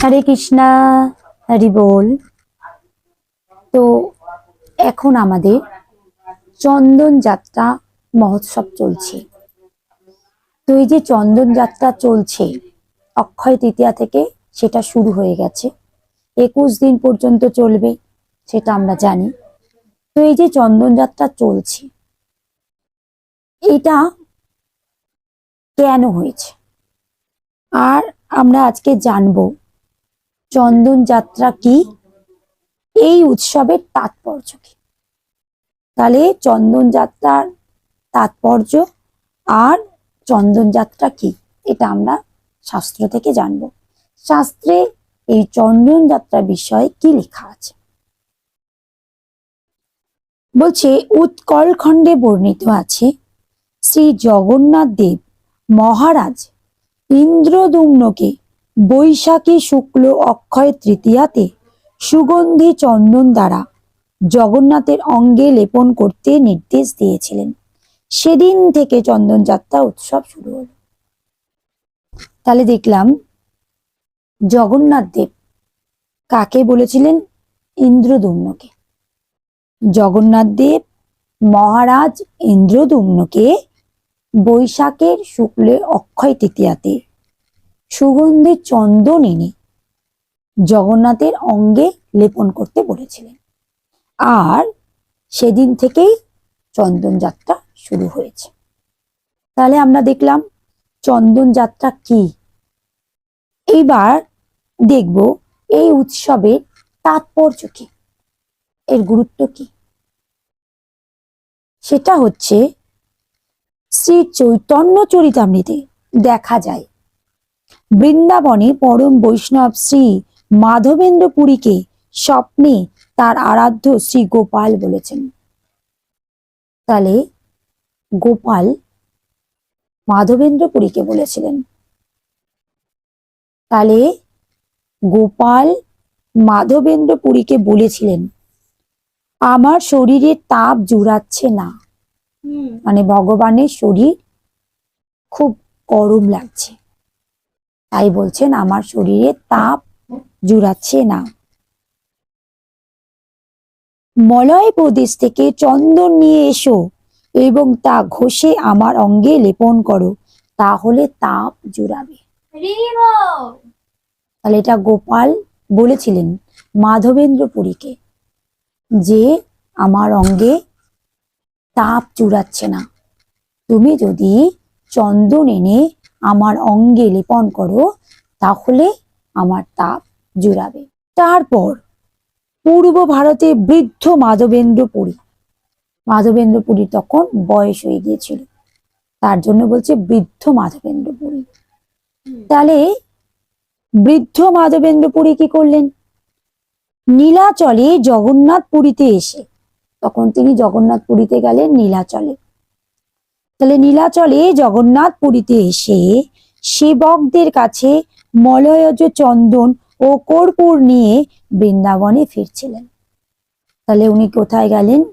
হরে কৃষ্ণা, হরি বল। তো এখন আমাদের চন্দন যাত্রা মহোৎসব চলছে। তো এই যে চন্দন যাত্রা চলছে, অক্ষয় তৃতীয়া থেকে সেটা শুরু হয়ে গেছে। একুশ দিন পর্যন্ত চলবে, সেটা আমরা জানি। তো এই যে চন্দন যাত্রা চলছে, এটা কেন হয়েছে? আর আমরা আজকে জানব। চন্দন যাত্রা কি? এই উৎসবের তাৎপর্য কি? তাহলে চন্দন যাত্রার তাৎপর্য আর চন্দন যাত্রা কি? এটা আমরা শাস্ত্র থেকে জানব। শাস্ত্রে এই চন্দন যাত্রা বিষয়ে কি লেখা আছে? বলছে উৎকল খণ্ডে বর্ণিত আছে, শ্রী জগন্নাথ দেব মহারাজ ইন্দ্রদুম্নকে বৈশাখী শুক্ল অক্ষয় তৃতীয়াতে সুগন্ধি চন্দন দ্বারা জগন্নাথের অঙ্গে লেপন করতে নির্দেশ দিয়েছিলেন। সেদিন থেকে চন্দন যাত্রা উৎসব শুরু হলো। তাহলে দেখলাম জগন্নাথ দেব কাকে বলেছিলেন? ইন্দ্রদুম্নকে। জগন্নাথ দেব মহারাজ ইন্দ্রদুম্নকে বৈশাখের শুক্লে অক্ষয় তৃতীয়াতে সুগন্ধি চন্দন এনে জগন্নাথের অঙ্গে লেপন করতে বলেছিলেন। আর সেদিন থেকেই চন্দন যাত্রা শুরু হয়েছে। তাহলে আমরা দেখলাম চন্দন যাত্রা কি? এইবার দেখব এই উৎসবের তাৎপর্য কি? এর গুরুত্ব কি? সেটা হচ্ছে শ্রী চৈতন্য চরিতামৃতে দেখা যায় বৃন্দাবনে পরম বৈষ্ণব শ্রী মাধবেন্দ্র পুরীকে স্বপ্নে তার আরাধ্য শ্রী গোপাল বলেছেন। তাহলে গোপাল মাধবেন্দ্র পুরীকে বলেছিলেন। তাহলে গোপাল মাধবেন্দ্র পুরীকে বলেছিলেন আমার শরীরে তাপ জুড়াচ্ছে না। মানে ভগবানের শরীর খুব গরম লাগছে। তাই বলছেন, আমার শরীরে তাপ জুড়াচ্ছে না। মলয় প্রদেশ থেকে চন্দন নিয়ে এসো এবং তা ঘষে আমার অঙ্গে লেপন করো, তাহলে তাপ জুড়াবে। তাহলে এটা গোপাল বলেছিলেন মাধবেন্দ্র পুরীকে যে আমার অঙ্গে তাপ জুড়াচ্ছে না। তুমি যদি চন্দন এনে আমার অঙ্গে লেপন করো তাহলে আমার তাপ জুড়াবে। তারপর পূর্ব ভারতে বৃদ্ধ মাধবেন্দ্র পুরী। মাধবেন্দ্র পুরী তখন বয়স হয়ে গিয়েছিল। তার জন্য বলছে বৃদ্ধ মাধবেন্দ্র পুরী। তাহলে বৃদ্ধ মাধবেন্দ্র পুরী কি করলেন? নীলাচলে জগন্নাথ পুরীতে এসে তখন তিনি জগন্নাথ পুরীতে গেলেন নীলাচলে। তাহলে নীলাচলে জগন্নাথ পুরীতে এসে সেবকদের কাছে মলয়জ চন্দন ও কর্পূর নিয়ে বৃন্দাবনে ফিরছিলেন। তাহলে উনি কোথায় গেলেন?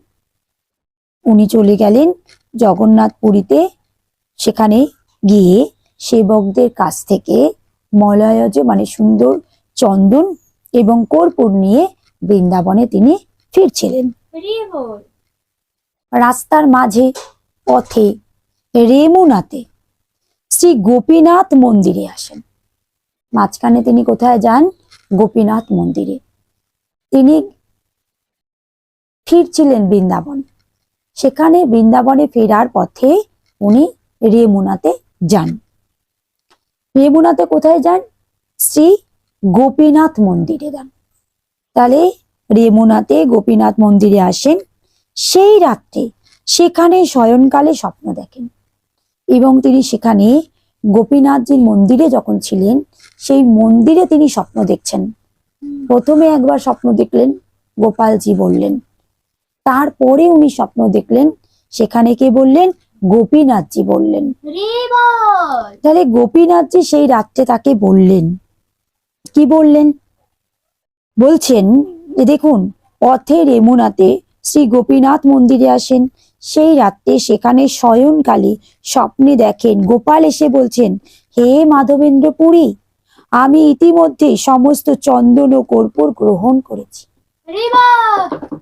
উনি চলে গেলেন জগন্নাথ পুরীতে। সেখানে গিয়ে সেবকদের কাছ থেকে মলয়জ মানে সুন্দর চন্দন এবং কর্পূর নিয়ে বৃন্দাবনে তিনি ফিরছিলেন। রাস্তার মাঝে পথে রেমুনাতে শ্রী গোপীনাথ মন্দিরে আসেন। মাঝখানে তিনি কোথায় যান? গোপীনাথ মন্দিরে। তিনি ফিরছিলেন বৃন্দাবন। সেখানে বৃন্দাবনে ফেরার পথে উনি রেমুনাতে যান। রেমুনাতে কোথায় যান? শ্রী গোপীনাথ মন্দিরে যান। তাহলে রেমুনাতে গোপীনাথ মন্দিরে আসেন। সেই রাত্রে সেখানে শয়নকালে স্বপ্ন দেখেন। এবং তিনি সেখানে গোপীনাথজির মন্দিরে যখন ছিলেন সেই মন্দিরে তিনি স্বপ্ন দেখছেন। প্রথমে একবার স্বপ্ন দেখলেন গোপালজি বললেন। তারপরে উনি স্বপ্ন দেখলেন সেখানে কে বললেন? গোপীনাথজি বললেন। তাহলে গোপীনাথজি সেই রাত্রে তাকে বললেন। কি বললেন? বলছেন যে দেখুন পথে রেমুনাতে শ্রী গোপীনাথ মন্দিরে আসেন। সেই রাত্রে সেখানে শয়নকালে স্বপ্নে দেখেন। গোপাল এসে বলছেন হে মাধবেন্দ্র পুরী আমি ইতিমধ্যে সমস্ত চন্দন ও কর্পূর গ্রহণ করেছি।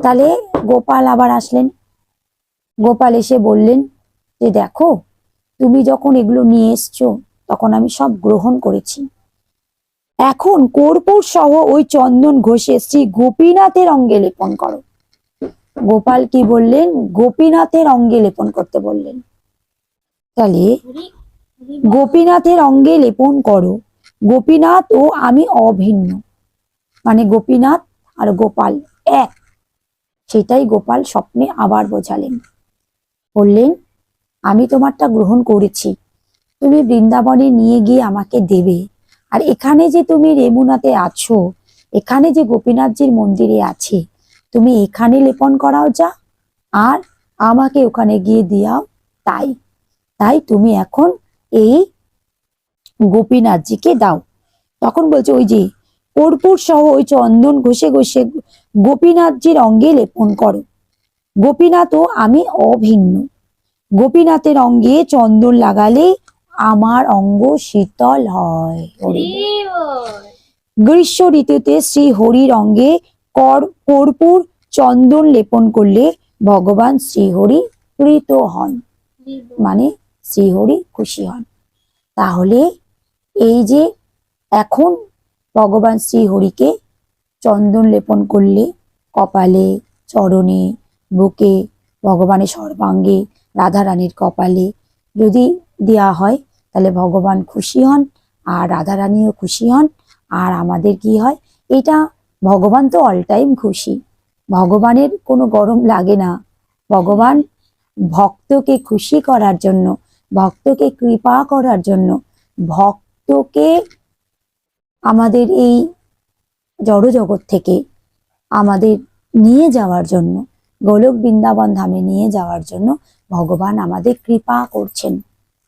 তাহলে গোপাল আবার আসলেন। গোপাল এসে বললেন যে দেখো তুমি যখন এগুলো নিয়ে এসছো তখন আমি সব গ্রহণ করেছি। এখন কর্পূর সহ ওই চন্দন ঘষে শ্রী গোপীনাথের অঙ্গে লেপন করো। গোপাল কি বললেন? গোপীনাথের অঙ্গে লেপন করতে বললেন। তাহলে গোপীনাথের অঙ্গে লেপন করো। গোপীনাথ ও আমি অভিন্ন। মানে গোপীনাথ আর গোপাল এক। সেটাই গোপাল স্বপ্নে আবার বোঝালেন। বললেন, আমি তোমারটা গ্রহণ করেছি। তুমি বৃন্দাবনে নিয়ে গিয়ে আমাকে দেবে। আর এখানে যে তুমি রেমুনাতে আছো, এখানে যে গোপীনাথজির মন্দিরে আছে তুমি এখানে লেপন করাও যা, আর আমাকে ওখানে গিয়ে দিয়াও তাই। তাই তুমি এখন এই গোপীনাথজিকে দাও। তখন বলছে, ওই যে কর্পূর সহ ওই চন্দন ঘষে ঘষে গোপীনাথজির অঙ্গে লেপন করো। গোপীনাথ ও আমি অভিন্ন। গোপীনাথের অঙ্গে চন্দন লাগালে আমার অঙ্গ শীতল হয়। গ্রীষ্ম ঋতুতে শ্রী হরির অঙ্গে কর, কর্পূর, চন্দন লেপন করলে ভগবান শ্রীহরি প্রীত হন। মানে শ্রীহরি খুশি হন। তাহলে এই যে এখন ভগবান শ্রীহরিকে চন্দন লেপন করলে কপালে, চরণে, বুকে, ভগবানের সর্বাঙ্গে রাধারানীর কপালে যদি দেওয়া হয়, তাহলে ভগবান খুশি হন আর রাধারানীও খুশি হন। আর আমাদের কি হয়? এটা ভগবান তো অল টাইম খুশি। ভগবানের কোনো গরম লাগে না। ভগবান ভক্তকে খুশি করার জন্য, ভক্তকে কৃপা করার জন্য, ভক্তকে আমাদের এই জড়জগৎ থেকে আমাদের নিয়ে যাওয়ার জন্য, গোলক বৃন্দাবন ধামে নিয়ে যাওয়ার জন্য ভগবান আমাদের কৃপা করছেন,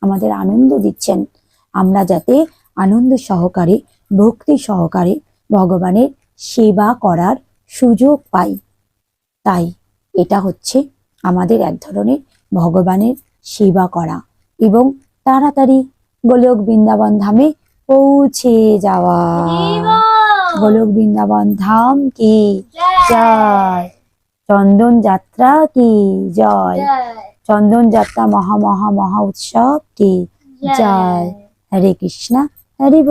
আমাদের আনন্দ দিচ্ছেন। আমরা যাতে আনন্দ সহকারে, ভক্তি সহকারে ভগবানের সেবা করার সুযোগ পাই। তাই এটা হচ্ছে আমাদের এক ধরনের ভগবানের সেবা করা এবং তাড়াতাড়ি গোলক বৃন্দাবন ধামে পৌঁছে যাওয়া। গোলক বৃন্দাবন ধাম কি? জয়। চন্দন যাত্রা কি? জয়। চন্দন যাত্রা মহা মহা মহা উৎসব কি? জয়। হরে কৃষ্ণা, হরি